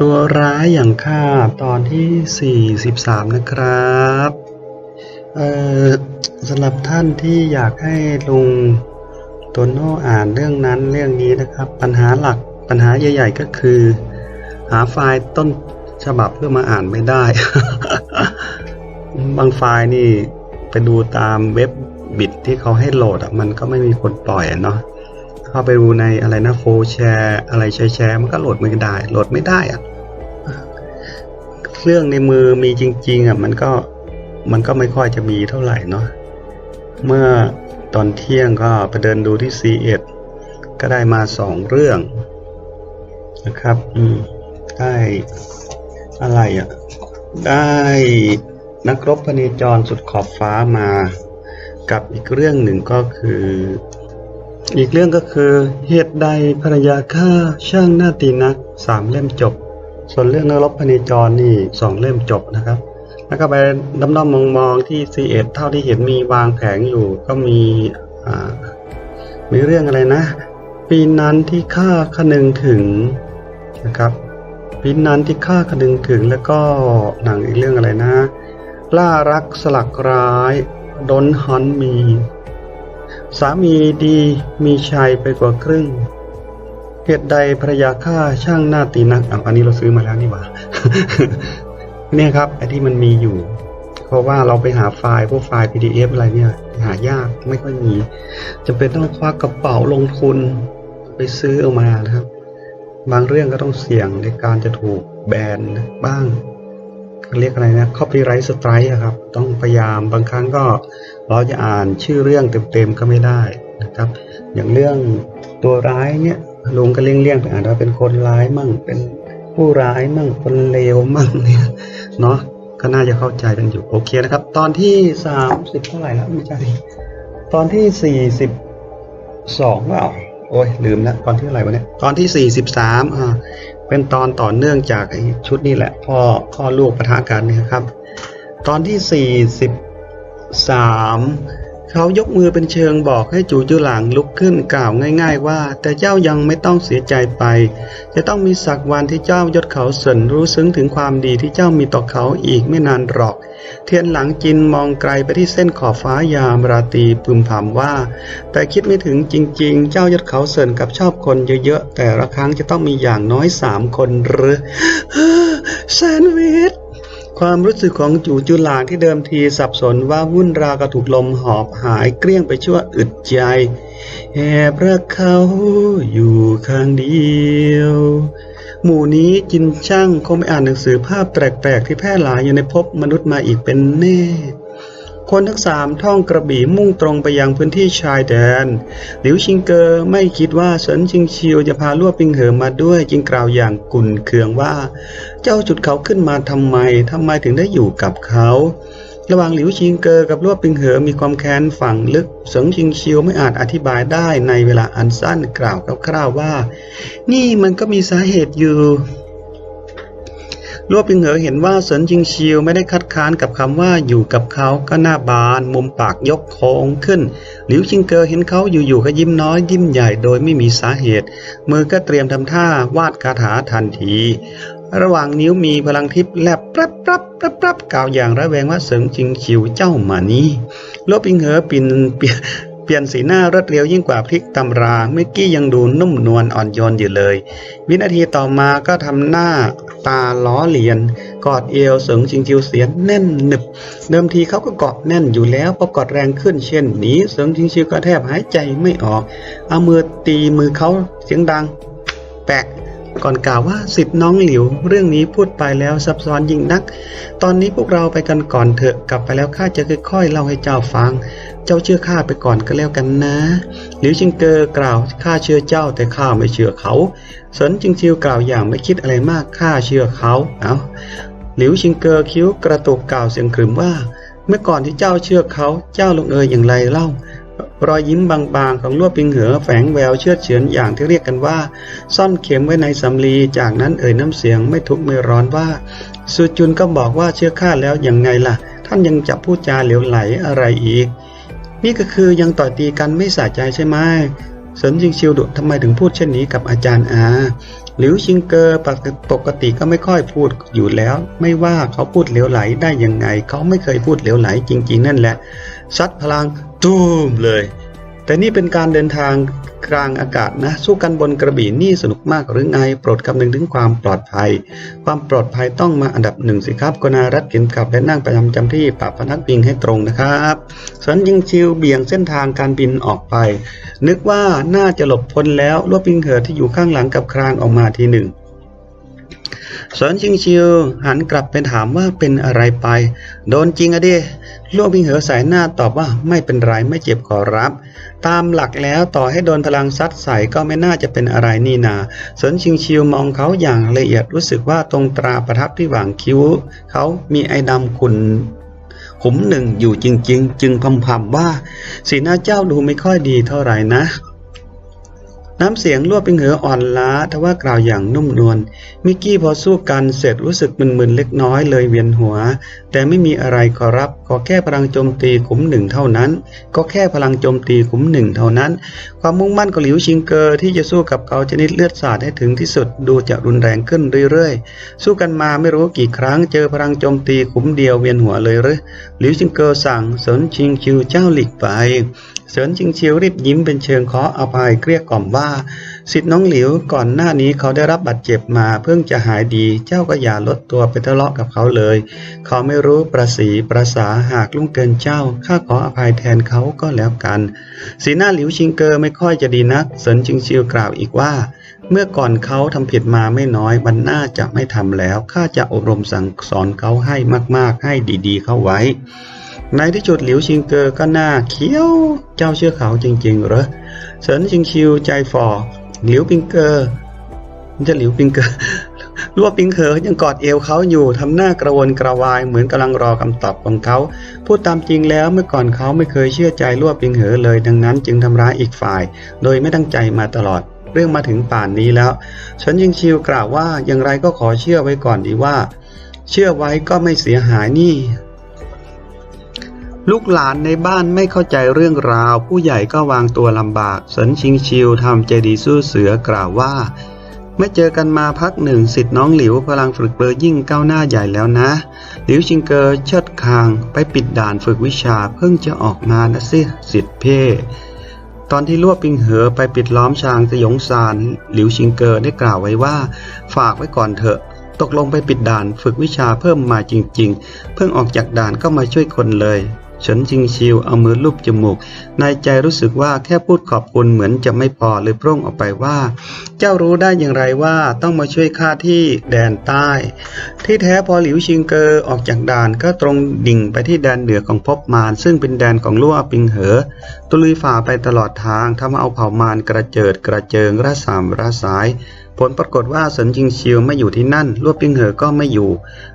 ตัวร้ายอย่างข้าตอนที่ 43 นะครับเอ่อสำหรับท่านที่อยากให้ลุงโตโน่อ่านเรื่องนั้นเรื่องนี้นะครับ ปัญหาหลักปัญหาใหญ่ ๆ ก็คือ หาไฟล์ต้นฉบับเพื่อมาอ่านไม่ได้ บางไฟล์นี่ไปดูตามเว็บบิดที่เขาให้โหลดอะมันก็ไม่มีคนปล่อยเนาะ เข้าไปดูในอะไรนะโฟแชร์อะไรแชร์แชร์มันก็โหลดไม่ได้โหลดไม่ได้อะเครื่องในมือมีจริง ๆอะมันก็มันก็ไม่ค่อยจะมีเท่าไหร่เนาะเมื่อตอนเที่ยงก็ไปเดินดูที่ C1 ก็ได้มาสองเรื่องนะครับอืมได้อะไรอะ ได้นักรบพเนจรสุดขอบฟ้ามา กับอีกเรื่องหนึ่งก็คือ อีกเรื่องก็คือเหตุใดภรรยาฆ่าช่างหน้าตีนักสามเล่มจบ ส่วนเรื่องนรบพเนจรนี่สองเล่มจบนะครับ แล้วก็ไปดำดำมองมองๆที่ c ีเอ็ดเท่าที่เห็นมีวางแผงอยู่ก็มีมีเรื่องอะไรนะ ปีนั้นที่ข้าคนึงถึงนะครับปีนั้นที่ข้าคนึงถึงแล้วก็หนังอีกเรื่องอะไรนะ ล่ารักสลักร้ายดนฮอนมี สามีดีมีชัยไปกว่าครึ่งเหตุใดภรรยาฆ่าช่างหน้าตีนักอันนี้เราซื้อมาแล้วนี่หว่าเนี่ยครับไอ้ที่มันมีอยู่ เพราะว่าเราไปหาไฟล์พวกไฟล์ PDF อะไรเนี่ย หายากไม่ค่อยมีจำเป็นต้องควักกระเป๋าลงทุนไปซื้อเอามานะครับ บางเรื่องก็ต้องเสี่ยงในการจะถูกแบนบ้าง เรียกอะไรนะ copyright strike ครับ ต้องพยายามบางครั้งก็เราจะอ่านชื่อเรื่องเต็มๆก็ไม่ได้นะครับ อย่างเรื่องตัวร้ายเนี่ยลุงก็เลี่ยงๆไปอ่านว่าเป็นคนร้ายมั่ง เป็นผู้ร้ายมั่ง คนเลวมั่งเนี่ยเนาะก็น่าจะเข้าใจกันอยู่โอเคนะครับ ตอนที่สามสิบเท่าไหร่แล้วไม่ใช่ตอนที่สี่สิบสองเปล่าโอ้ยลืมแล้วตอนที่เท่าไรวะเนี่ยตอนที่สี่สิบสามอ่า เป็นตอนต่อเนื่องจากชุดนี้แหละพ่อพ่อลูกปะทะกันนะครับ ตอนที่สี่สิบสาม เขายกมือเป็นเชิงบอกให้จูจุหลังลุกขึ้นกล่าวง่าย ๆ ว่า แต่เจ้ายังไม่ต้องเสียใจไป จะต้องมีสักวันที่เจ้ายศเขาเสินรู้ซึ้งถึงความดีที่เจ้ามีต่อเขาอีกไม่นานหรอก เทียนหลังจินมองไกลไปที่เส้นขอบฟ้ายามราตรีพึมพำว่า แต่คิดไม่ถึงจริง ๆ เจ้ายศเขาเสินกับชอบคนเยอะๆแต่ละครั้งจะต้องมีอย่างน้อยสามคนหรือแซนด์วิช ความรู้สึกของจูจุลางที่เดิมทีสับสนว่าวุ่นราก็ถูกลมหอบหายเกลี้ยงไปชั่วอึดใจ แอบรักเขาอยู่ข้างเดียว หมู่นี้จินช่างคงไม่อ่านหนังสือภาพแปลกๆ ที่แพร่หลายอยู่ในภพมนุษย์มาอีกเป็นแน่ คนทั้งสามท่องกระบี่มุ่งตรงไปยังพื้นที่ชายแดน หลิวชิงเกอร์ไม่คิดว่าเฉินชิงชิวจะพาลั่วปิงเหอมาด้วยจึงกล่าวอย่างกุนเคืองว่า เจ้าจุดเขาขึ้นมาทำไมทำไมถึงได้อยู่กับเขา ระหว่างหลิวชิงเกอร์กับลั่วปิงเหอมีความแค้นฝังลึกเสริงชิงชิวไม่อาจอธิบายได้ในเวลาอันสั้นกล่าวคร่าวๆว่า นี่มันก็มีสาเหตุอยู่ ลัวปิงเหอเห็นว่าเสินจิงชิวไม่ได้คัดค้านกับคำว่าอยู่กับเขาก็หน้าบาน มุมปากยกโค้งขึ้น หลิวชิงเกอเห็นเขาอยู่ๆก็ยิ้มน้อยยิ้มใหญ่โดยไม่มีสาเหตุ มือก็เตรียมทำท่าวาดคาถาทันที ระหว่างนิ้วมีพลังทิพย์แลบปรับปรับปรับปรับกล่าวอย่างระแวงว่าเสริงจิงชิวเจ้ามานี้ลั่วปิงเหอปินเปลี่ยนเปลี่ยนสีหน้ารวดเร็วยิ่งกว่าพลิกตำรา เมื่อกี้ยังดูนุ่มนวลอ่อนโยนอยู่เลย วินาทีต่อมาก็ทำหน้า ตาล้อเลียน กอดเอวเสิงชิงชิวเสียนแน่นหนึบ เดิมทีเขาก็เกาะแน่นอยู่แล้วพอกอดแรงขึ้นเช่นนี้เสิงชิงชิวก็แทบหายใจไม่ออก เอามือตีมือเขาเสียงดัง แปะ ก่อนกล่าวว่าสิทธิ์น้องหลิว เรื่องนี้พูดไปแล้วซับซ้อนยิ่งนัก ตอนนี้พวกเราไปกันก่อนเถอะกลับไปแล้วข้าจะค่อยๆเล่าให้เจ้าฟัง เจ้าเชื่อข้าไปก่อนก็แล้วกันนะหลิวชิงเกอร์กล่าวข้าเชื่อเจ้าแต่ข้าไม่เชื่อเขาสนจิงชิวกล่าวอย่างไม่คิดอะไรมากข้าเชื่อเขาเอาหลิวชิงเกอร์คิ้วกระตุกกล่าวเสียงขรึมว่า เมื่อก่อนที่เจ้าเชื่อเขาเจ้าลงเอยอย่างไรเล่า รอยยิ้มบางๆ ของลวดปิงเหอแฝงแววเชื่อเฉือนอย่างที่เรียกกันว่า ซ่อนเข็มไว้ในสำลีจากนั้นเอ่ยน้ำเสียงไม่ทุกข์ไม่ร้อนว่าสุจุนก็บอกว่าเชื่อข้าแล้วยังไงล่ะ ท่านยังจะพูดจาเหลวไหลอะไรอีก นี่ก็คือยังต่อยตีกันไม่สะใจใช่ไหมสนจิงชิวดุทำไมถึงพูดเช่นนี้กับอาจารย์อาหลิวชิงเกอร์ปกปกติก็ไม่ค่อยพูดอยู่แล้ว ไม่ว่าเขาพูดเหลวไหลได้ยังไง เขาไม่เคยพูดเหลวไหลจริง ๆ นั่นแหละซัดพลัง ตูมเลย แต่นี่เป็นการเดินทางกลางอากาศนะ สู้กันบนกระบี่นี่สนุกมากหรือไง โปรดคำนึงถึงความปลอดภัย ความปลอดภัยต้องมาอันดับหนึ่งสิครับกนารัดเข็มขับและนั่งประจำจำที่ปรับพนักพิงให้ตรงนะครับสวนยิงชิวเบี่ยงเส้นทางการบินออกไป นึกว่าน่าจะหลบพ้นแล้วลวดปิงเหอที่อยู่ข้างหลังกับครางออกมาทีหนึ่ง สวนชิงชิวหันกลับไปถามว่าเป็นอะไรไป โดนจริงอะดิลวดปิงเหอสายหน้าตอบว่าไม่เป็นไรไม่เจ็บขอรับ ตามหลักแล้วต่อให้โดนพลังซัดใส่ก็ไม่น่าจะเป็นอะไรนี่นาสวนชิงชิวมองเขาอย่างละเอียดรู้สึกว่าตรงตราประทับที่หว่างคิ้ว เขามีไอ้ดำขุนขุมหนึ่งอยู่จริง ๆ จึงพำพำว่าสีหน้าเจ้าดูไม่ค่อยดีเท่าไหร่นะ น้ำเสียงรวบเป็นเหออ่อนล้าทว่ากล่าวอย่างนุ่มนวลมิกกี้พอสู้กันเสร็จรู้สึกมึนๆเล็กน้อยเลยเวียนหัว แต่ไม่มีอะไรขอรับขอแค่พลังโจมตีขุมหนึ่งเท่านั้น ก็แค่พลังโจมตีขุมหนึ่งเท่านั้น ความมุ่งมั่นของหลิวชิงเกอร์ที่จะสู้กับเขาชนิดเลือดสาดให้ถึงที่สุดดูจะรุนแรงขึ้นเรื่อยๆ สู้กันมาไม่รู้กี่ครั้งเจอพลังโจมตีขุมเดียวเวียนหัวเลยหรือหลิวชิงเกอร์สั่งสนชิงชิวเจ้าหลีกไป เสินชิงเชียวรีบยิ้มเป็นเชิงขออภัยเกลี้ยกล่อมว่าสิทธิ์น้องหลิวก่อนหน้านี้เขาได้รับบาดเจ็บมาเพิ่งจะหายดี เจ้าก็อย่าลดตัวไปทะเลาะกับเขาเลย เขาไม่รู้ประสีประสาหากลุ่งเกินเจ้าข้าขออภัยแทนเขาก็แล้วกัน สีหน้าหลิวชิงเกอร์ไม่ค่อยจะดีนักเสินชิงเชียวกล่าวอีกว่า เมื่อก่อนเขาทำผิดมาไม่น้อยบันหน้าจะไม่ทำแล้วข้าจะอบรมสั่งสอนเขาให้มาก ๆ ให้ดี ๆ เข้าไว้ ในที่สุดหลิวชิงเกอร์ก็หน้าเขียวเจ้าเชื่อเขาจริงๆเหรอเฉินชิงชิวใจฝ่อหลิวปิงเกอร์มันจะหลิวปิงเกอร์รั่วปิงเขอยังกอดเอวเขาอยู่ทำหน้ากระวนกระวายเหมือนกำลังรอคำตอบของเขาพูดตามจริงแล้วเมื่อก่อนเขาไม่เคยเชื่อใจรั่วปิงเหอเลย ดังนั้นจึงทำร้ายอีกฝ่าย โดยไม่ตั้งใจมาตลอด เรื่องมาถึงป่านนี้แล้ว ฉันยังชิวกล่าวว่าอย่างไรก็ขอเชื่อไว้ก่อนดีว่า เชื่อไว้ก็ไม่เสียหายนี่ ลูกหลานในบ้านไม่เข้าใจเรื่องราว ผู้ใหญ่ก็วางตัวลำบากสนชิงชิวทำใจดีสู้เสือกล่าวว่าเมื่อเจอกันมาพักหนึ่งสิทธิ์น้องหลิวพลังฝึกเบอร์ยิ่งก้าวหน้าใหญ่แล้วนะ หลิวชิงเกอร์เชิดคางไปปิดด่านฝึกวิชาเพิ่งจะออกมานะสิสิทธิ์เพ่ตอนที่ลวบปิงเหอไปปิดล้อมชางสยองซานหลิวชิงเกอร์ได้กล่าวไว้ว่า ฝากไว้ก่อนเถอะตกลงไปปิดด่านฝึกวิชาเพิ่มมาจริง ๆ เพิ่งออกจากด่านก็มาช่วยคนเลย ฉินชิงชิวเอามือลูบจมูก ในใจรู้สึกว่าแค่พูดขอบคุณเหมือนจะไม่พอเลยพร่งออกไปว่า เจ้ารู้ได้อย่างไรว่าต้องมาช่วยข้าที่แดนใต้ ที่แท้พอหลิวชิงเกอออกจากด่านก็ตรงดิ่งไปที่แดนเหนือของภพมารซึ่งเป็นแดนของลั่วปิงเหอ ตุลุยฝ่าไปตลอดทางทำเอาเผ่ามารกระเจิดกระเจิงระสามระสาย ผลปรากฏว่าสนจิงชิวไม่อยู่ที่นั่นลั่วปิงเหอก็ไม่อยู่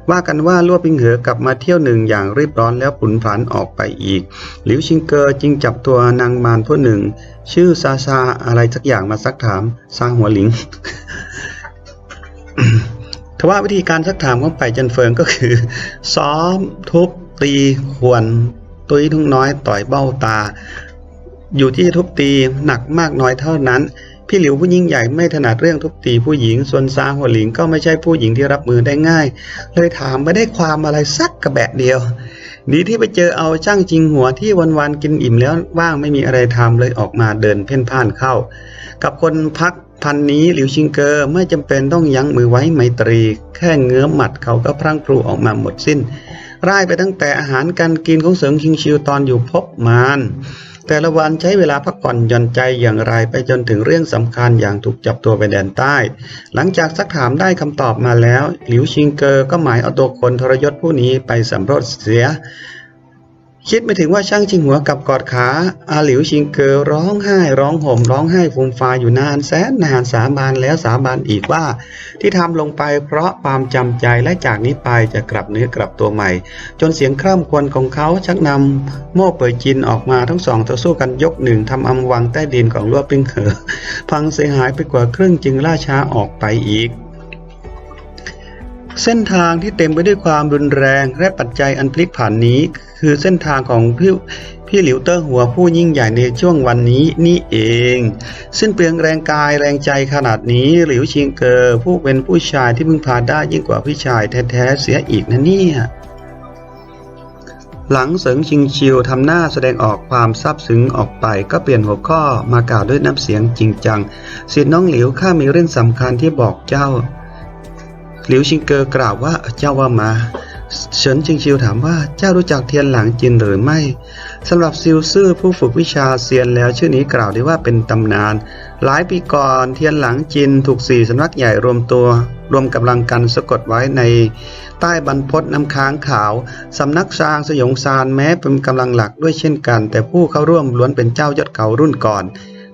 ว่ากันว่าลั่วปิงเหอกลับมาเที่ยวหนึ่งอย่างรีบร้อนแล้วผุนผันออกไปอีก หลิวชิงเกอจึงจับตัวนางมารผู้หนึ่ง ชื่อซาซาอะไรสักอย่างมาซักถามซาหัวหลิงทว่าวิธีการซักถามของไปจันเฟิงก็คือ ซ้อมทุบตีควรตุยทุ่งน้อยต่อยเบ้าตา อยู่ที่ทุบตีหนักมากน้อยเท่านั้น พี่หลิวผู้ยิ่งใหญ่ไม่ถนัดเรื่องทุบตีผู้หญิง ส่วนซาหัวหลิงก็ไม่ใช่ผู้หญิงที่รับมือได้ง่าย เลยถามไม่ได้ความอะไรสักกระแบะเดียว ดีที่ไปเจอเอาช่างจริงหัวที่วันๆกินอิ่มแล้วว่างไม่มีอะไรทำเลยออกมาเดินเพ่นพ่านเข้า กับคนพักพันนี้หลิวชิงเกอร์ไม่จำเป็นต้องยั้งมือไว้ไมตรี แค่เงื้อหมัดเขาก็พรั่งพรูออกมาหมดสิ้นร่ายไปตั้งแต่อาหารการกินของเสริงชิงชิวตอนอยู่พบมาร แต่ละวันใช้เวลาพักผ่อนหย่อนใจอย่างไรไปจนถึงเรื่องสำคัญอย่างถูกจับตัวไปแดนใต้ หลังจากซักถามได้คำตอบมาแล้ว หลิวชิงเกอร์ก็หมายเอาตัวคนทรยศผู้นี้ไปสำรวจเสีย คิดไม่ถึงว่าช่างชิงหัวกับกอดขาอาหลิวชิงเกอร้องไห้ ร้องห่มร้องไห้ฟูมฟายอยู่นานแสนนานสาบานแล้วสาบานอีกว่า ที่ทำลงไปเพราะความจำใจและจากนี้ไปจะกลับเนื้อกลับตัวใหม่ จนเสียงคร่ำควรของเขาชักนำโม่เปิดจินออกมาทั้งสองต่อสู้กันยกหนึ่งทำอำวังใต้ดินของลวดปิงเขอพังเสียหายไปกว่าครึ่งจึงล่าช้าออกไปอีก เส้นทางที่เต็มไปด้วยความรุนแรงและปัจจัยอันพลิกผันนี้ คือเส้นทางของพี่พี่หลิวเตอร์หัวผู้ยิ่งใหญ่ในช่วงวันนี้นี่เองซึ่งเปลืองแรงกายแรงใจขนาดนี้หลิวชิงเกอผู้เป็นผู้ชายที่พึ่งพาได้ยิ่งกว่าพี่ชายแท้ๆเสียอีกนะเนี่ยหลังเสริงชิงชิวทำหน้าแสดงออกความซาบซึ้งออกไปก็เปลี่ยนหัวข้อมากล่าวด้วยน้ำเสียงจริงจังสิทธิน้องหลิวข้ามีเรื่องสำคัญที่บอกเจ้า หลิวชิงเกอกล่าวว่าเจ้าว่ามาเฉินชิงชิวถามว่าเจ้ารู้จักเทียนหลังจินหรือไม่สำหรับซิลซื่อผู้ฝึกวิชาเซียนแล้วชื่อนี้กล่าวได้ว่าเป็นตำนาน หลายปีก่อนเทียนหลังจินถูกสี่สำนักใหญ่รวมตัว รวมกำลังกันสะกดไว้ในใต้บรรพตน้ำค้างขาวสำนักซางสยองซานแม้เป็นกำลังหลักด้วยเช่นกัน แต่ผู้เข้าร่วมล้วนเป็นเจ้ายอดเขารุ่นก่อน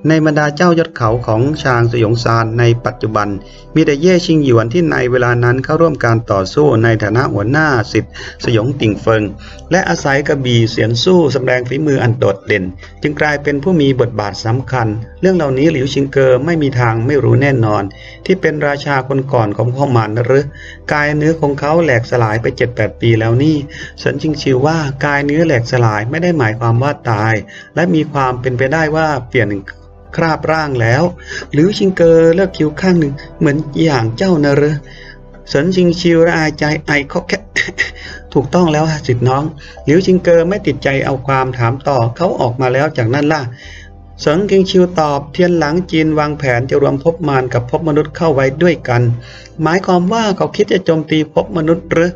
ในบรรดาเจ้ายอดเขาของชางสยองซานในปัจจุบัน มีแต่เย่ชิงหยวนที่ในเวลานั้นเข้าร่วมการต่อสู้ในฐานะหัวหน้าสิทธิ์สยองติ่งเฟิง และอาศัยกระบี่เสียนสู้แสดงฝีมืออันโดดเด่น จึงกลายเป็นผู้มีบทบาทสำคัญ เรื่องเหล่านี้หลิวชิงเกอไม่มีทางไม่รู้แน่นอน ที่เป็นราชาคนก่อนของพ่อมันหรือกายเนื้อของเขาแหลกสลายไป 7-8 ปีแล้วนี่ฉันจึงชิวว่ากายเนื้อแหลกสลายไม่ได้หมายความว่าตาย และมีความเป็นไปได้ว่าเปลี่ยน คราบร่างแล้ว หรือชิงเกอเลิกคิ้วข้างหนึ่ง เหมือนอย่างเจ้านะเรอสนชิงชิวระอายใจไอเขาแค่ถูกต้องแล้วฮะสิทธิ์น้องหลิวชิงเกอไม่ติดใจเอาความถามต่อเขาออกมาแล้วจากนั้นล่ะ เสิงคิงชิวตอบเทียนหลังจีนวางแผนจะรวมภพมารกับภพมนุษย์เข้าไว้ด้วยกัน หมายความว่าเขาคิดจะโจมตีภพมนุษย์หรือ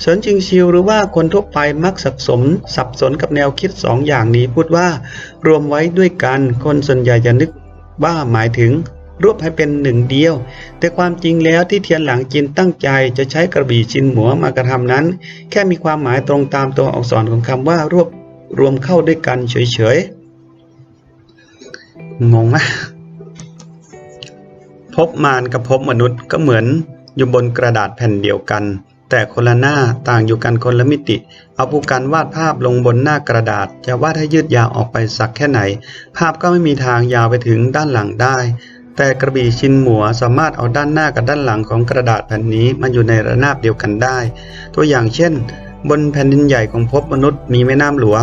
เสินชิงชิวหรือว่าคนทั่วไปมักสับสนสับสนกับแนวคิดสองอย่างนี้พูดว่า รวมไว้ด้วยกัน คนส่วนใหญ่จะนึกว่าหมายถึงรวบให้เป็นหนึ่งเดียว แต่ความจริงแล้วที่เทียนหลังจีนตั้งใจจะใช้กระบี่ชินหมัวมากระทำนั้น แค่มีความหมายตรงตามตัวอักษรของคำว่ารวบรวมเข้าด้วยกันเฉยๆ งงนะพบมารกับพบมนุษย์ก็เหมือนอยู่บนกระดาษแผ่นเดียวกัน แต่คนละหน้าต่างอยู่กันคนละมิติ เอาผู้การวาดภาพลงบนหน้ากระดาษ จะวาดให้ยืดยาวออกไปสักแค่ไหน ภาพก็ไม่มีทางยาวไปถึงด้านหลังได้ แต่กระบี่ชินหมัวสามารถเอาด้านหน้ากับด้านหลังของกระดาษแผ่นนี้มาอยู่ในระนาบเดียวกันได้ ตัวอย่างเช่น บนแผ่นดินใหญ่ของภพมนุษย์มีแม่น้ำหลวภ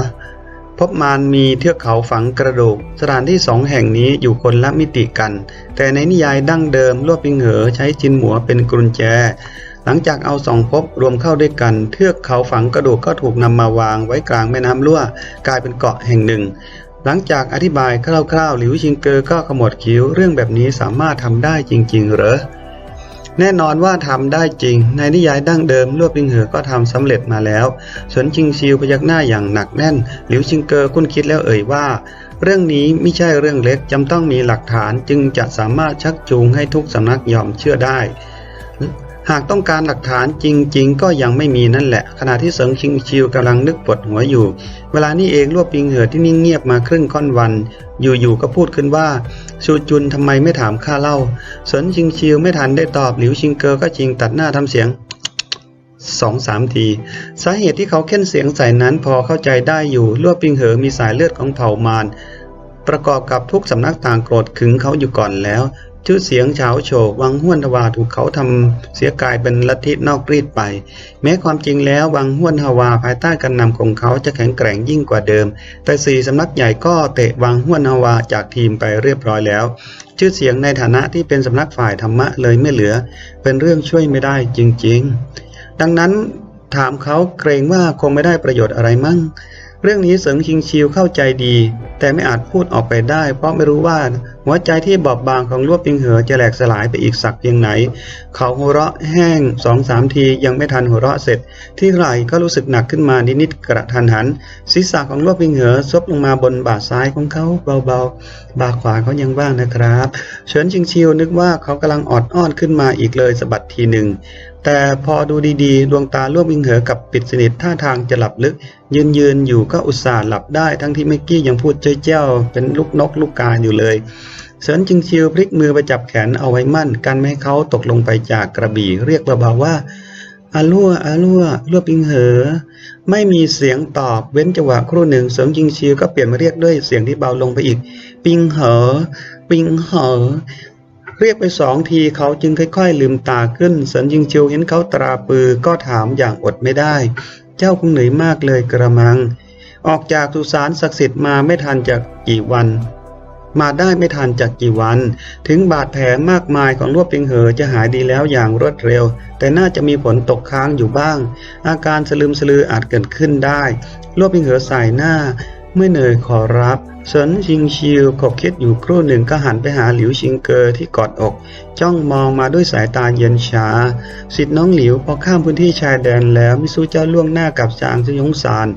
พบมารมีเทือกเขาฝังกระดูก สถานที่สองแห่งนี้อยู่คนละมิติกัน แต่ในนิยายดั้งเดิมลวดปิงเหอใช้จินหมัวเป็นกุญแจ หลังจากเอาสองภพรวมเข้าด้วยกัน เทือกเขาฝังกระดูกก็ถูกนำมาวางไว้กลางแม่น้ำลั่วกลายเป็นเกาะแห่งหนึ่ง หลังจากอธิบายคร่าวๆหลิวชิงเกอก็ขมวดคิ้วเรื่องแบบนี้สามารถทำได้จริง ๆ เหรอ แน่นอนว่าทำได้จริง ในนิยายดั้งเดิมลวดปิงเหอก็ทำสำเร็จมาแล้วสวนชิงซิวพยักหน้าอย่างหนักแน่น หลิวชิงเกอคุ้นคิดแล้วเอ่ยว่า เรื่องนี้ไม่ใช่เรื่องเล็กจำต้องมีหลักฐานจึงจะสามารถชักจูงให้ทุกสำนักยอมเชื่อได้ หากต้องการหลักฐานจริง ๆ ก็ยังไม่มีนั่นแหละ ขณะที่เสิงชิงชิวกำลังนึกปวดหัวอยู่ เวลานี้เองรวบปิงเหอที่นิ่งเงียบมาครึ่งค่อนวัน อยู่ๆก็พูดขึ้นว่าชูจุนทำไมไม่ถามข้าเล่าเสินชิงชิวไม่ทันได้ตอบหลิวชิงเกอก็จริงตัดหน้าทำเสียงสองสามที สาเหตุที่เขาเค้นเสียงใส่นั้นพอเข้าใจได้อยู่ลวดปิงเหอมีสายเลือดของเผ่ามารประกอบกับทุกสำนักต่างโกรธขึงเขาอยู่ก่อนแล้ว ชื่อเสียงเฉาโฉกวังห้วนทวาถูกเขาทำเสียกลายเป็นลัทธินอกรีดไป แม้ความจริงแล้ววังห้วนทวาภายใต้การนำของเขาจะแข็งแกร่งยิ่งกว่าเดิม แต่สี่สำนักใหญ่ก็เตะวังห้วนทวาจากทีมไปเรียบร้อยแล้ว ชื่อเสียงในฐานะที่เป็นสำนักฝ่ายธรรมะเลยไม่เหลือ เป็นเรื่องช่วยไม่ได้จริง ๆ ดังนั้นถามเขาเกรงว่าคงไม่ได้ประโยชน์อะไรมั่ง เรื่องนี้เสริงชิงชิวเข้าใจดี แต่ไม่อาจพูดออกไปได้ เพราะไม่รู้ว่า หัวใจที่บอบบางของลวดปิงเหอจะแหลกสลายไปอีกสักเพียงไหน เขาหัวเราะแห้งสองสามทียังไม่ทันหัวเราะเสร็จ ที่ไหล่ก็รู้สึกหนักขึ้นมานิดๆกระทันหัน ศีรษะของลวดปิงเหอซบลงมาบนบ่าซ้ายของเขาเบาๆบ่าขวาเขายังว่างนะครับ เฉินชิงชิวนึกว่าเขากำลังออดอ้อนขึ้นมาอีกเลยสะบัดทีหนึ่ง แต่พอดูดีๆ ดวงตาล่วงวิงเหอกับปิดสนิทท่าทางจะหลับลึก ยืนยืนอยู่ก็อุตส่าห์หลับได้ ทั้งที่เมื่อกี้ยังพูดเจ้ยเจ้าเป็นลูกนกลูกกาอยู่เลยเสินจิงชิวพลิกมือไปจับแขนเอาไว้มั่น กันไม่ให้เขาตกลงไปจากกระบี่เรียกเบาๆว่าอาลัวอาลัวลัวปิงเหอ ไม่มีเสียงตอบเว้นจังหวะครู่หนึ่งเสินจิงชิวก็เปลี่ยนมาเรียกด้วยเสียงที่เบาลงไปอีก ปิงเหอ ปิงเหอ เรียกไปสองทีเขาจึงค่อยๆลืมตาขึ้นสินยิงเชิวเห็นเขาตราปือก็ถามอย่างอดไม่ได้ เจ้าคงเหนื่อยมากเลยกระมัง ออกจากสุสานศักดิ์สิทธิ์มาไม่ทันจากกี่วัน มาได้ไม่ทันจากกี่วัน ถึงบาดแผลมากมายของรวบปิงเหอจะหายดีแล้วอย่างรวดเร็ว แต่น่าจะมีผลตกค้างอยู่บ้าง อาการสลืมสลืออาจเกิดขึ้นได้ รวบปิงเหอสายหน้า เมื่อเหนื่อยขอรับเซินชิงชิวขบคิดอยู่ครู่หนึ่งก็หันไปหาหลิวชิงเกอที่กอดอก จ้องมองมาด้วยสายตาเย็นชาสิทธิ์น้องหลิวพอข้ามพื้นที่ชายแดนแล้วมิสูเจ้าล่วงหน้ากับจางซยงซาน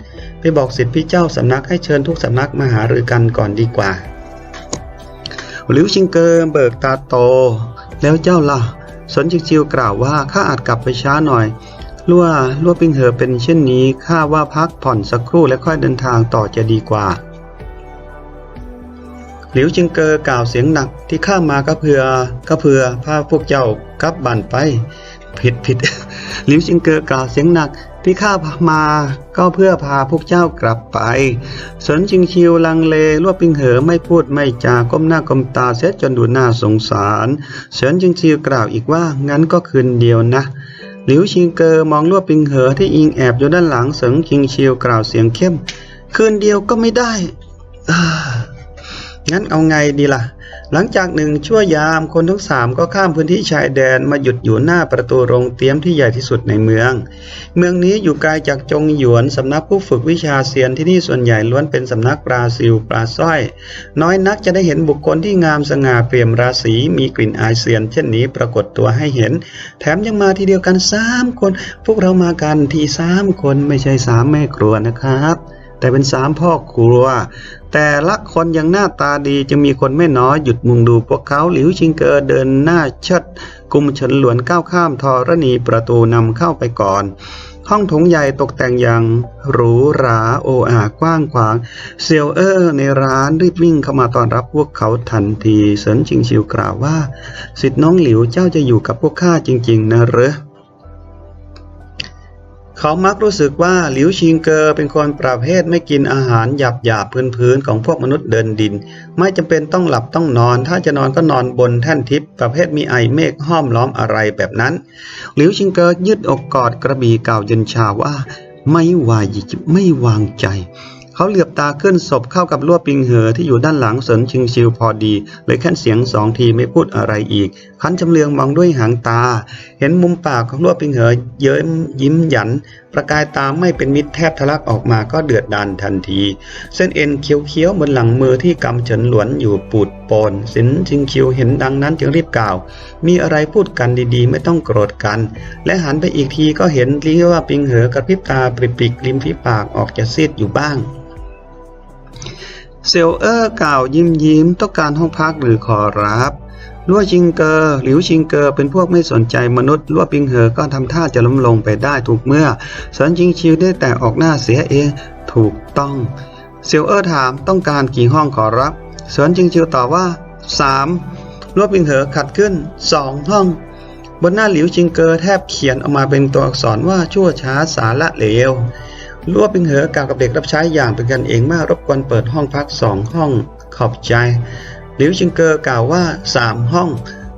ไปบอกสิทธิ์พี่เจ้าสำนักให้เชิญทุกสำนักมาหารือกันก่อนดีกว่าหลิวชิงเกอเบิกตาโต แล้วเจ้าล่ะสนจิกจิวกล่าวว่าข้าอาจกลับไปช้าหน่อย ลั่วลั่วปิงเหอเป็นเช่นนี้ข้าว่าพักผ่อนสักครู่และค่อยเดินทางต่อจะดีกว่า หลิวจิงเกอกล่าวเสียงหนักที่ข้ามาก็เพื่อก็เพื่อพาพวกเจ้ากลับบ้านไป ผิดผิดหลิวจิงเกอกล่าวเสียงหนักที่ข้ามาก็เพื่อพาพวกเจ้ากลับไป สนจิงชิวลังเลลวบปิงเหอไม่พูดไม่จาก้มหน้าก้มตาเสียจนดูน่าสงสารเฉินจิงชิวกล่าวอีกว่างั้นก็คืนเดียวนะ หลิวชิงเกอมองลวดปิงเหอที่อิงแอบอยู่ด้านหลังเสิงชิงชิวกล่าวเสียงเข้ม คืนเดียวก็ไม่ได้งั้นเอาไงดีล่ะ หลังจากหนึ่งชั่วยามคนทั้งสามก็ข้ามพื้นที่ชายแดนมาหยุดอยู่หน้าประตูโรงเตรียมที่ใหญ่ที่สุดในเมือง เมืองนี้อยู่ไกลจากจงหยวนสำนักผู้ฝึกวิชาเซียนที่นี่ส่วนใหญ่ล้วนเป็นสำนักปลาซิวปลาสร้อย น้อยนักจะได้เห็นบุคคลที่งามสง่าเปี่ยมราศีมีกลิ่นอายเซียน เช่นนี้ปรากฏตัวให้เห็น แถมยังมาทีเดียวกันสามคน พวกเรามากันทีสามคนไม่ใช่สามแม่ครัวนะครับ แต่เป็นสามพ่อครัว แต่ละคนยังหน้าตาดีจะมีคนไม่น้อยหยุดมุงดูพวกเขาหลิวชิงเกอเดินหน้าเชิดกุมเฉินหลวนก้าวข้ามทอรณีประตูนำเข้าไปก่อนห้องถงใหญ่ตกแต่งอย่างหรูหราโออากว้างขวาง เซียวเออร์ในร้านรีบวิ่งเข้ามาต้อนรับพวกเขาทันที เสินชิงชิวกล่าวว่า สิทธิ์น้องหลิวเจ้าจะอยู่กับพวกข้าจริง ๆ นะเหรอ เขามักรู้สึกว่าหลิวชิงเกอเป็นคนประเภทไม่กินอาหารหยาบหยาบพื้นพื้นๆของพวกมนุษย์เดินดิน ไม่จำเป็นต้องหลับต้องนอน ถ้าจะนอนก็นอนบนแท่นทิพย์ประเภทมีไอเมฆห้อมล้อมอะไรแบบนั้น หลิวชิงเกอยืดอกกอดกระบี่เก่าเย็นชาว่า ไม่วายจิไม่วางใจ เขาเหลือบตาขึ้นศพเข้ากับลวดปิงเหอที่อยู่ด้านหลังเสินชิงชิวพอดี เลยแค่นเสียงสองทีไม่พูดอะไรอีก คันจำเลืองมองด้วยหางตา เห็นมุมปากของลวดปิงเหอเยิ้มยิ้มหยัน ประกายตาไม่เป็นมิตรแทบทะลักออกมาก็เดือดดานทันที เส้นเอ็นเคี้ยวๆบนหลังมือที่กำเฉินหลวนอยู่ปุด ปนสินชิงคิวเห็นดังนั้นจึงรีบกล่าว มีอะไรพูดกันดีๆ ไม่ต้องโกรธกัน และหันไปอีกทีก็เห็นลีว่าปิงเหอกระพริบตาปริบๆริมฝีปากออกจะซีดอยู่บ้าง เซลเออร์กล่าวยิ้มยิ้มต้องการห้องพักหรือขอรับลั่วชิงเกอร์หลิวชิงเกอร์เป็นพวกไม่สนใจมนุษย์ลั่วปิงเหอก็ทำท่าจะล้มลงไปได้ถูกเมื่อสันจิงชิวได้แต่ออกหน้าเสียเองถูกต้องเซลเออร์ถามต้องการกี่ห้องขอรับ สวนจิงชิวตอบว่าสามลั่วปิงเหอขัดขึ้นสองห้อง บนหน้าหลิวชิงเกอร์แทบเขียนออกมาเป็นตัวอักษรว่าชั่วช้าสาระเหลวรั่วปิงเหอกล่าวกับเด็กรับใช้อย่างเป็นกันเองมากรบกวนเปิดห้องพักสองห้องขอบใจหลิวชิงเกอร์กล่าวว่าสามห้อง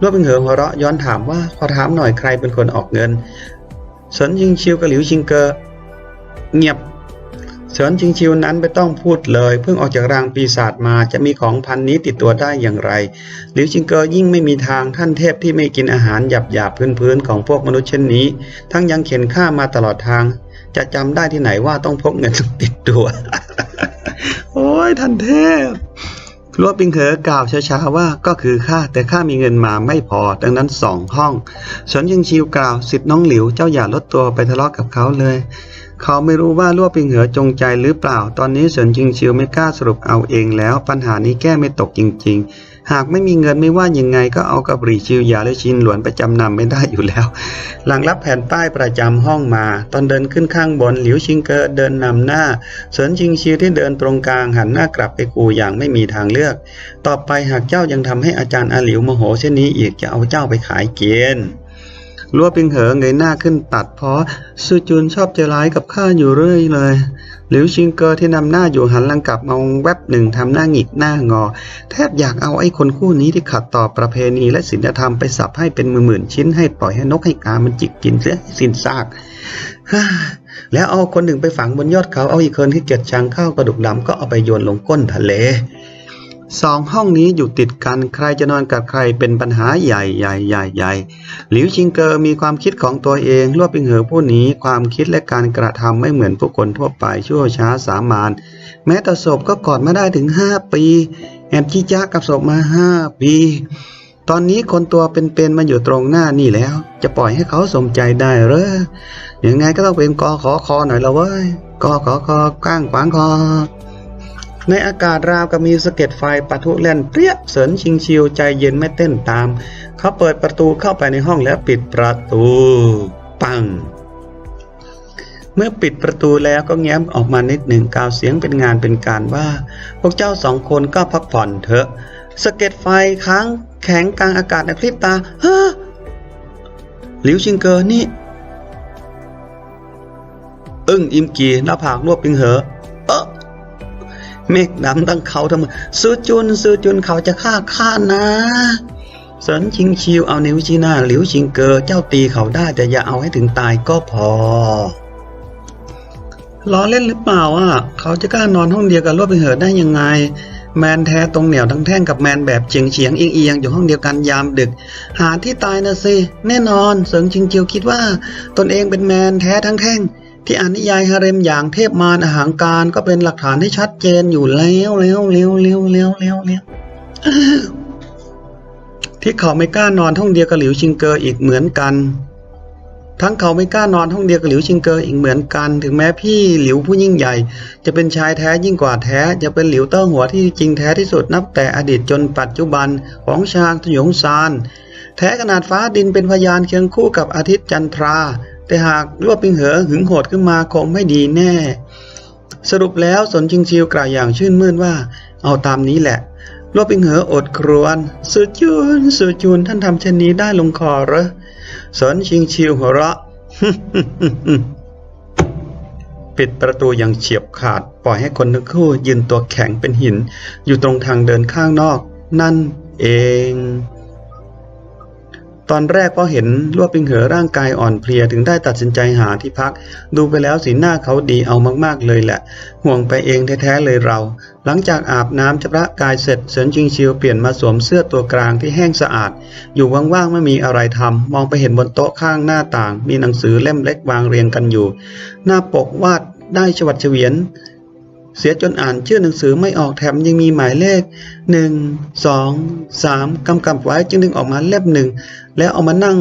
รั่วปิงเหอหัวเราะย้อนถามว่าขอถามหน่อยใครเป็นคนออกเงินสนยิงชิวกับหลิวชิงเกอร์เงียบ เฉินชิงชิวนั้นไม่ต้องพูดเลย เพิ่งออกจากรางปีศาจมาจะมีของพันนี้ติดตัวได้อย่างไรหลิวชิงเกอร์ยิ่งไม่มีทางท่านเทพที่ไม่กินอาหารหยาบหยาบพื้นพื้นๆของพวกมนุษย์เช่นนี้ ทั้งยังเข็นข้ามาตลอดทาง จะจำได้ที่ไหนว่าต้องพกเงินติดตัว โอ้ยท่านเทพลัวปิงเหอกล่าวช้าๆว่าก็คือข้าแต่ข้ามีเงินมาไม่พอ ดังนั้นสองห้องสวนยิงชิวกล่าวสิทธิ์น้องหลิวเจ้าอย่าลดตัวไปทะเลาะกับเขาเลย เขาไม่รู้ว่าลั่วปิงเหอจงใจหรือเปล่า ตอนนี้เฉินจิงชิวไม่กล้าสรุปเอาเองแล้ว ปัญหานี้แก้ไม่ตกจริง ๆ หากไม่มีเงินไม่ว่ายังไงก็เอากับหรีชิวยาและชินหลวนไปจำนำไม่ได้อยู่แล้ว หลังรับแผ่นป้ายประจำห้องมา ตอนเดินขึ้นข้างบนหลิวชิงเกอเดินนำหน้าเฉินชิงชิวที่เดินตรงกลางหันหน้ากลับไปกูอย่างไม่มีทางเลือก ต่อไปหากเจ้ายังทำให้อาจารย์อาหลิวโมโหเช่นนี้อีกจะเอาเจ้าไปขายเกียน ลัวปิงเหอเงยหน้าขึ้นตัดเพราะซูจุนชอบใจร้ายกับข้าอยู่เรื่อยเลย หลิวชิงเกอร์ที่นำหน้าอยู่หันหลังกลับมองแวบหนึ่งทำหน้าหงิกหน้างอ แทบอยากเอาไอ้คนคู่นี้ที่ขัดต่อประเพณีและศีลธรรมไปสับให้เป็นหมื่นๆชิ้นให้ปล่อยให้นกให้กามันจิกกินเสียสิ้นซากแล้วเอาคนหนึ่งไปฝังบนยอดเขาเอาอีกคนที่เกียจชังข้าวกระดูกดำก็เอาไปโยนลงก้นทะเล สองห้องนี้อยู่ติดกันใครจะนอนกับใครเป็นปัญหาใหญ่ใหญ่ใหญ่ใหญ่หลิวชิงเกอร์มีความคิดของตัวเองลวดปิงเหอผู้นี้ความคิดและการกระทำไม่เหมือนผู้คนทั่วไปชั่วช้าสามานแม้แต่ศพก็กอดมาได้ถึงห้าปี แอบชี้จ้ากับศพมาห้าปี ตอนนี้คนตัวเป็นๆมาอยู่ตรงหน้านี่แล้ว จะปล่อยให้เขาสมใจได้หรือยังไงก็ต้องเป็นกอขอคอหน่อยละเว้ยกอขอคอก้างขวางคอ ในอากาศราวกับมีสะเก็ดไฟปะทุแล่นเปรี้ยเสรินชิงชิวใจเย็นไม่เต้นตาม เขาเปิดประตูเข้าไปในห้องแล้วปิดประตู ปัง เมื่อปิดประตูแล้วก็แง้มออกมานิดหนึ่งกล่าวเสียงเป็นงานเป็นการว่า พวกเจ้าสองคนก็พักผ่อนเถอะสะเก็ดไฟค้างแข็งกลางอากาศในพริบตาฮะหลิวชิงเกอร์นี่ อึ้งอิมกีหน้าผากรวบปิงเหอ เมฆดำตั้งเขาทำไมซื้อจุนซื้อจุนเขาจะฆ่าข้านะเสินชิงชิวเอานิ้วชี้หน้าหลิวชิงเกอเจ้าตีเขาได้แต่อย่าเอาให้ถึงตายก็พอล้อเล่นหรือเปล่าอะเขาจะกล้านอนห้องเดียวกับรวบปิงเหอได้ยังไง แมนแท้ตรงเหนียวทั้งแท่งกับแมนแบบเฉียงเฉียงเอียงเอียงอยู่ห้องเดียวกันยามดึก หาที่ตายนะสิแน่นอนเสิงชิงเจียวคิดว่า ตนเองเป็นแมนแท้ทั้งแท่ง ที่อ่านนิยายฮาเร็มอย่างเทพมารอาหารการก็เป็นหลักฐานที่ชัดเจนอยู่แล้วแล้วแล้วแล้วแล้วแล้วแล้วที่เขาไม่กล้านอนห้องเดียวกับหลิวชิงเกออีกเหมือนกัน ทั้งเขาไม่กล้านอนห้องเดียวกับหลิวชิงเกออีกเหมือนกัน ถึงแม้พี่หลิวผู้ยิ่งใหญ่ จะเป็นชายแท้ยิ่งกว่าแท้ จะเป็นหลิวเต้าหัวที่จริงแท้ที่สุดนับแต่อดีตจนปัจจุบันของชางทยงซานแท้ขนาดฟ้าดินเป็นพยานเคียงคู่กับอาทิตย์จันทรา แต่หากรวบปิงเหอหึงโหดขึ้นมาคงไม่ดีแน่ สรุปแล้วสนชิงชิวกล่าวอย่างชื่นมื่นว่า เอาตามนี้แหละรวบปิงเหออดครวญสุจูนสุจูนท่านทำเช่นนี้ได้ลงคอเหรอสนชิงชิวหัวเราะปิดประตูอย่างเฉียบขาด ปล่อยให้คนทั้งคู่ยืนตัวแข็งเป็นหิน อยู่ตรงทางเดินข้างนอก นั่นเอง ตอนแรกพอเห็นลวดปิงเหอร่างกายอ่อนเพลียถึงได้ตัดสินใจหาที่พัก ดูไปแล้วสีหน้าเขาดีเอามากๆเลยแหละ ห่วงไปเองแท้ๆเลยเรา หลังจากอาบน้ำชำระกายเสร็จเสินจิงชิวเปลี่ยนมาสวมเสื้อตัวกลางที่แห้งสะอาด อยู่ว่างๆไม่มีอะไรทำมองไปเห็นบนโต๊ะข้างหน้าต่าง มีหนังสือเล่มเล็กวางเรียงกันอยู่ หน้าปกวาดได้ฉวัดเฉวียน เสียจนอ่านชื่อหนังสือไม่ออกแถมยังมีหมายเลขหนึ่งสองสามกำกับไว้จึงดึงออกมาเล่มหนึ่ง แล้วเอามานั่ง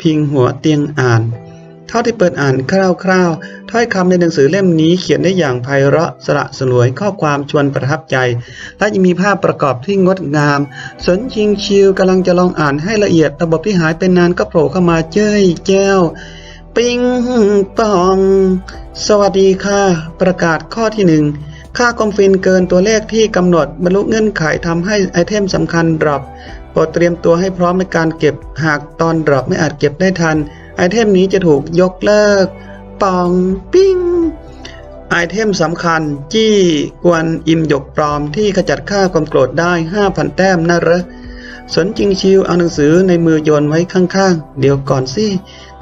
พิงหัวเตียงอ่าน เท่าที่เปิดอ่านคร่าวๆ ถ้อยคำในหนังสือเล่มนี้เขียนได้อย่างไพเราะสระสลวยข้อความชวนประทับใจ และยังมีภาพประกอบที่งดงาม สนชิงชิวกำลังจะลองอ่านให้ละเอียดระบบที่หายไปนานก็โผล่เข้ามาเจ้ยแจ้วปิงปอง สวัสดีค่ะ ประกาศข้อที่หนึ่ง ค่ากอมฟินเกินตัวเลขที่กำหนดบรรลุเงื่อนไขทำให้ไอเทมสำคัญดรอปโปรดเตรียมตัวให้พร้อมในการเก็บหากตอนดรอปไม่อาจเก็บได้ทัน ไอเทมนี้จะถูกยกเลิก ปองปิ้งไอเทมสำคัญ จี้กวนอิมหยกปลอมที่ขจัดค่าความโกรธได้ 5,000 แต้มนะเหรอสนจิงชิวเอาหนังสือในมือโยนไว้ข้างๆ เดี๋ยวก่อนสิ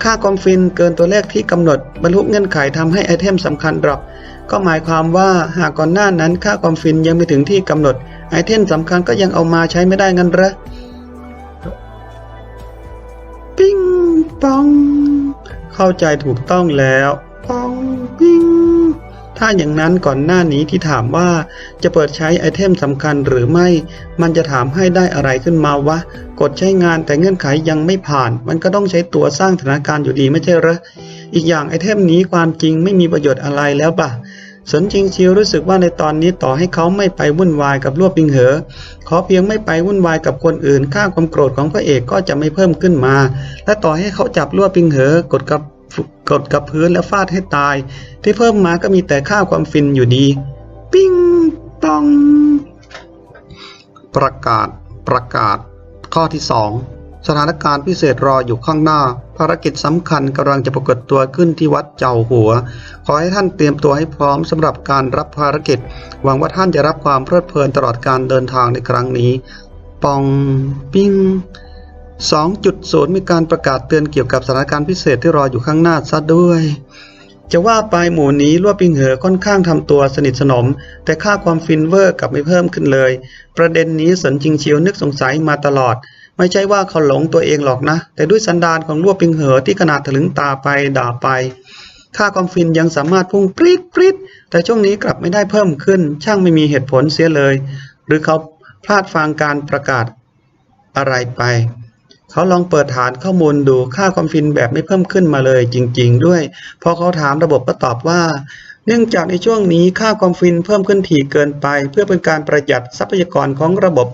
ค่ากอมฟินเกินตัวเลขที่กำหนดบรรลุเงื่อนไขทำให้ไอเทมสำคัญดรอป ก็หมายความว่าหากก่อนหน้านั้นค่าความฟินยังไม่ถึงที่กำหนด ไอเทมสำคัญก็ยังเอามาใช้ไม่ได้งั้นหรอปิ้งปอง เข้าใจถูกต้องแล้วปองปิ้ง ถ้าอย่างนั้นก่อนหน้านี้ที่ถามว่าจะเปิดใช้ไอเทมสำคัญหรือไม่ มันจะถามให้ได้อะไรขึ้นมาวะ กดใช้งานแต่เงื่อนไขยังไม่ผ่าน มันก็ต้องใช้ตัวสร้างสถานการณ์อยู่ดีไม่ใช่หรอ อีกอย่างไอเทมนี้ความจริงไม่มีประโยชน์อะไรแล้วป่ะสนจริงชิวรู้สึกว่าในตอนนี้ต่อให้เขาไม่ไปวุ่นวายกับรวบปิงเหอ ขอเพียงไม่ไปวุ่นวายกับคนอื่น ค่าความโกรธของพระเอกก็จะไม่เพิ่มขึ้นมา และต่อให้เขาจับรวบปิงเหอกดกับ กดกับพื้นแล้วฟาดให้ตาย ที่เพิ่มมาก็มีแต่ค่าความฟินอยู่ดี ปิ้งปอง ประกาศประกาศ ข้อที่สองสถานการณ์พิเศษรออยู่ข้างหน้า ภารกิจสำคัญกำลังจะปรากฏตัวขึ้นที่วัดเจ้าหัว ขอให้ท่านเตรียมตัวให้พร้อมสำหรับการรับภารกิจ หวังว่าท่านจะรับความเพลิดเพลินตลอดการเดินทางในครั้งนี้ ปองปิ้ง 2.0 มีการประกาศเตือนเกี่ยวกับสถานการณ์พิเศษที่รออยู่ข้างหน้าซะด้วย จะว่าไปหมู่นี้ลวดปิงเหอค่อนข้างทำตัวสนิทสนม แต่ค่าความฟินเวอร์กลับไม่เพิ่มขึ้นเลย ประเด็นนี้สนจริงเชียวนึกสงสัยมาตลอด ไม่ใช่ว่าเขาหลงตัวเองหรอกนะ แต่ด้วยสันดานของลวดปิงเหอที่ขนาดถลึงตาไปด่าไป ค่าความฟินยังสามารถพุ่งปรี๊ดปรี๊ดแต่ช่วงนี้กลับไม่ได้เพิ่มขึ้น ช่างไม่มีเหตุผลเสียเลย หรือเขาพลาดฟังการประกาศอะไรไป เขาลองเปิดฐานข้อมูลดูค่าความฟินแบบไม่เพิ่มขึ้นมาเลยจริง ๆ ด้วย พอเขาถามระบบก็ตอบว่า เนื่องจากในช่วงนี้ค่าความฟินเพิ่มขึ้นถี่เกินไป เพื่อเป็นการประหยัดทรัพยากรของระบบ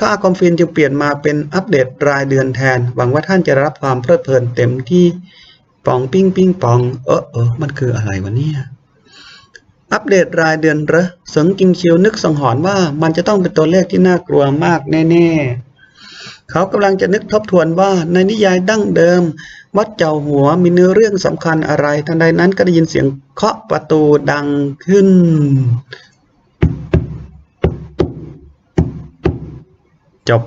ค่าความฟินจึงเปลี่ยนมาเป็นอัปเดตรายเดือนแทน หวังว่าท่านจะรับความเพลิดเพลินเต็มที่ปองปิ้งปิ้งปอง เออเออมันคืออะไรวะเนี่ยอัปเดตรายเดือนเหรอเสิงกิงเชียวนึกสังหรณ์ว่ามันจะต้องเป็นตัวเลขที่น่ากลัวมากแน่ ๆ เขากำลังจะนึกทบทวนว่าในนิยายดั้งเดิม วัดเจ้าหัวมีเนื้อเรื่องสำคัญอะไร ทันใดนั้นก็ได้ยินเสียงเคาะประตูดังขึ้น จบ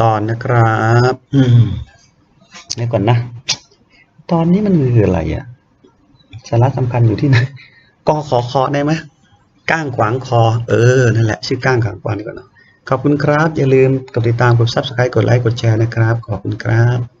ตอนนะครับอืมเดี๋ยวก่อนนะ ตอนนี้มันคืออะไรอะสาระสำคัญอยู่ที่ไหนกอขอคอได้ไหมก้างขวางคอ เออ นั่นแหละ ชื่อก้างขวางคอนี่ก่อนเนาะ ขอบคุณครับ อย่าลืมกดติดตามกด subscribe กดไลค์กดแชร์นะครับ ขอบคุณครับ